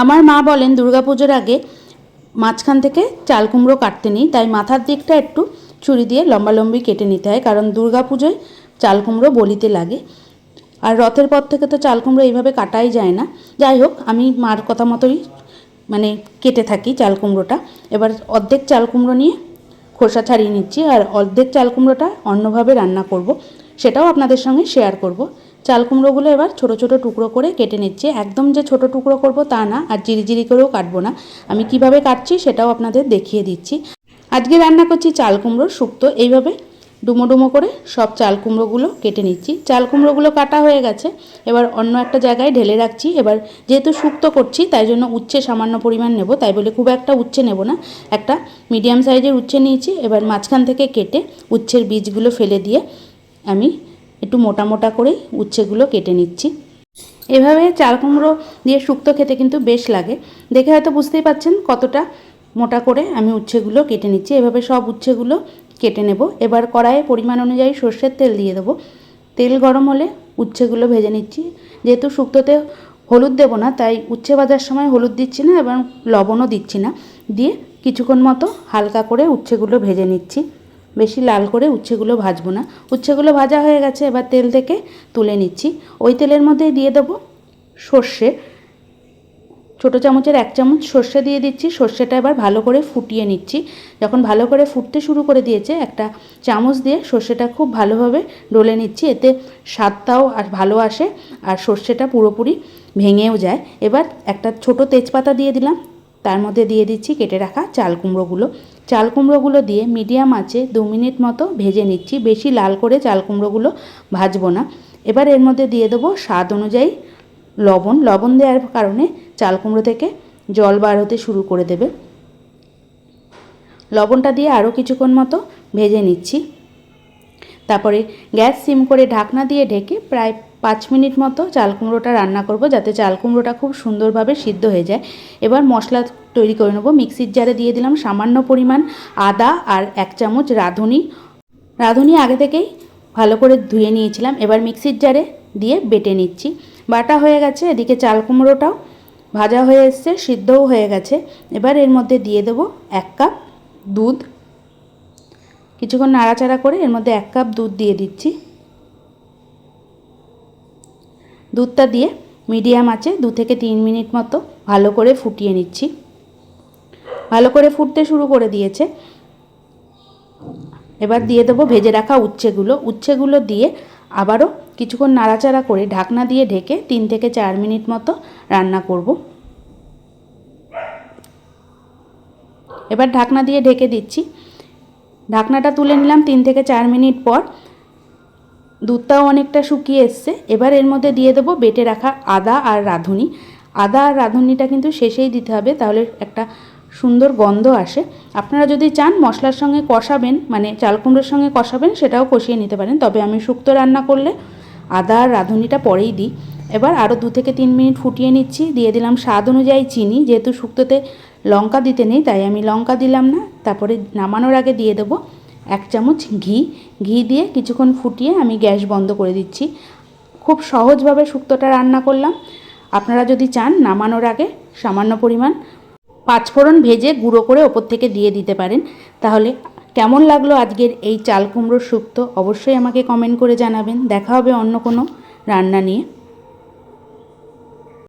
আমার মা বলেন, দুর্গাপুজোর আগে মাঝখান থেকে চাল কুমড়ো কাটতে নিই, তাই মাথার দিকটা একটু ছুরি দিয়ে লম্বালম্বি কেটে নিতে হয়, কারণ দুর্গাপুজোয় চাল কুমড়ো বলিতে লাগে। আর রথের পর থেকে তো চাল কুমড়ো এইভাবে কাটাই যায় না। যাই হোক, আমি মার কথা মতোই মানে কেটে থাকি চাল কুমড়োটা। এবার অর্ধেক চাল কুমড়ো নিয়ে খোসা ছাড়িয়ে নিচ্ছি, আর অর্ধেক চাল কুমড়োটা অন্যভাবে রান্না করব, সেটাও আপনাদের সঙ্গে শেয়ার করব। চাল কুমড়োগুলো এবার ছোট ছোট টুকরো করে কেটে নিচ্ছি। একদম যে ছোট টুকরো করব তা না, আর জিরিজিরি করেও কাটবো না। আমি কীভাবে কাটছি সেটাও আপনাদের দেখিয়ে দিচ্ছি। আজকে রান্না করছি চাল কুমড়োর শুক্তো। এইভাবে ডুমো ডুমো করে সব চাল কুমড়োগুলো কেটে নিচ্ছি। চাল কুমড়োগুলো কাটা হয়ে গেছে। এবার অন্য একটা জায়গায় ঢেলে রাখছি। এবার যেহেতু শুক্তো করছি, তাই জন্য উচ্ছে সামান্য পরিমাণ নেব। তাই বলে খুব একটা উচ্ছে নেব না। একটা মিডিয়াম সাইজের উচ্ছে নিয়েছি। এবার মাঝখান থেকে কেটে উচ্ছের বীজগুলো ফেলে দিয়ে আমি একটু মোটা মোটা করেই উচ্ছেগুলো কেটে নিচ্ছি। এভাবে চাল কুমড়ো দিয়ে শুক্তো খেতে কিন্তু বেশ লাগে। দেখে হয়তো বুঝতেই পাচ্ছেন কতটা মোটা করে আমি উচ্ছেগুলো কেটে নিচ্ছি। এভাবে সব উচ্ছেগুলো কেটে নেব। এবার কড়াইয়ে পরিমাণ অনুযায়ী সর্ষের তেল দিয়ে দেবো। তেল গরম হলে উচ্ছেগুলো ভেজে নিচ্ছি। যেহেতু শুক্তোতে হলুদ দেবো না, তাই উচ্ছে ভাজার সময় হলুদ দিচ্ছি না এবং লবণও দিচ্ছি না। দিয়ে কিছুক্ষণ মতো হালকা করে উচ্ছেগুলো ভেজে নিচ্ছি। বেশি লাল করে উচ্ছেগুলো ভাজবো না। উচ্ছেগুলো ভাজা হয়ে গেছে, এবার তেল থেকে তুলে নিচ্ছি। ওই তেলের মধ্যে দিয়ে দেবো সর্ষে। ছোটো চামচের এক চামচ সর্ষে দিয়ে দিচ্ছি। সর্ষেটা এবার ভালো করে ফুটিয়ে নিচ্ছি। যখন ভালো করে ফুটতে শুরু করে দিয়েছে, একটা চামচ দিয়ে সর্ষেটা খুব ভালোভাবে ডলে নিচ্ছি। এতে স্বাদটাও আর ভালো আসে, আর সর্ষেটা পুরোপুরি ভেঙেও যায়। এবার একটা ছোট তেজপাতা দিয়ে দিলাম। তার মধ্যে দিয়ে দিচ্ছি কেটে রাখা চাল কুমড়োগুলো। চাল কুমড়োগুলো দিয়ে মিডিয়াম আঁচে দু মিনিট মতো ভেজে নিচ্ছি। বেশি লাল করে চাল কুমড়োগুলো ভাজবো না। এবার এর মধ্যে দিয়ে দেবো স্বাদ অনুযায়ী লবণ। লবণ দেওয়ার কারণে চাল কুমড়ো থেকে জল বার হতে শুরু করে দেবে। লবণটা দিয়ে আরও কিছুক্ষণ মতো ভেজে নিচ্ছি। তারপরে গ্যাস সিম করে ঢাকনা দিয়ে ঢেকে প্রায় পাঁচ মিনিট মতো চাল কুমড়োটা রান্না করব যাতে চাল কুমড়োটা খুব সুন্দরভাবে সিদ্ধ হয়ে যায়। এবার মশলা তৈরি করে নেব। মিক্সির জারে দিয়ে দিলাম সামান্য পরিমাণ আদা আর এক চামচ রাঁধুনি। রাঁধুনি আগে থেকেই ভালো করে ধুয়ে নিয়েছিলাম। এবার মিক্সির জারে দিয়ে বেটে নিচ্ছি। বাটা হয়ে গেছে, এদিকে চাল কুমড়োটাও ভাজা হয়ে এসছে, সিদ্ধও হয়ে গেছে। এবার এর মধ্যে দিয়ে দেবো এক কাপ দুধ। কিছুক্ষণ নাড়াচাড়া করে এর মধ্যে এক কাপ দুধ দিয়ে দিচ্ছি। দুধটা দিয়ে মিডিয়াম আছে, দু থেকে তিন মিনিট মতো ভালো করে ফুটিয়ে নিচ্ছি। ভালো করে ফুটতে শুরু করে দিয়েছে। এবার দিয়ে দেবো ভেজে রাখা উচ্ছেগুলো। উচ্ছেগুলো দিয়ে আবারও কিছুক্ষণ নাড়াচাড়া করে ঢাকনা দিয়ে ঢেকে তিন থেকে চার মিনিট মতো রান্না করব। এবার ঢাকনা দিয়ে ঢেকে দিচ্ছি। ঢাকনাটা তুলে নিলাম তিন থেকে চার মিনিট পর। দুধটাও অনেকটা শুকিয়ে এসছে। এবার এর মধ্যে দিয়ে দেবো বেটে রাখা আদা আর রাঁধুনি। আদা আর রাঁধুনিটা কিন্তু শেষেই দিতে হবে, তাহলে একটা সুন্দর গন্ধ আসে। আপনারা যদি চান মশলার সঙ্গে কষাবেন মানে চাল কুমড়োর সঙ্গে কষাবেন, সেটাও কষিয়ে নিতে পারেন। তবে আমি শুক্তো রান্না করলে আদা আর রাঁধুনিটা পরেই দিই। এবার আরও দু থেকে তিন মিনিট ফুটিয়ে নিচ্ছি। দিয়ে দিলাম স্বাদ অনুযায়ী চিনি, যেহেতু শুক্তোতে লঙ্কা দিতে নেই, তাই আমি লঙ্কা দিলাম না। তারপরে নামানোর আগে দিয়ে দেবো এক চামচ ঘি। ঘি দিয়ে কিছুক্ষণ ফুটিয়ে আমি গ্যাস বন্ধ করে দিচ্ছি। খুব সহজভাবে শুক্তোটা রান্না করলাম। আপনারা যদি চান নামানোর আগে সামান্য পরিমাণ পাঁচফোড়ন ভেজে গুঁড়ো করে ওপর থেকে দিয়ে দিতে পারেন। তাহলে কেমন লাগল আজকের এই চাল কুমড়োর শুক্তো? অবশ্যই আমাকে কমেন্ট করে জানাবেন। দেখা হবে অন্য কোনো রান্না নিয়ে।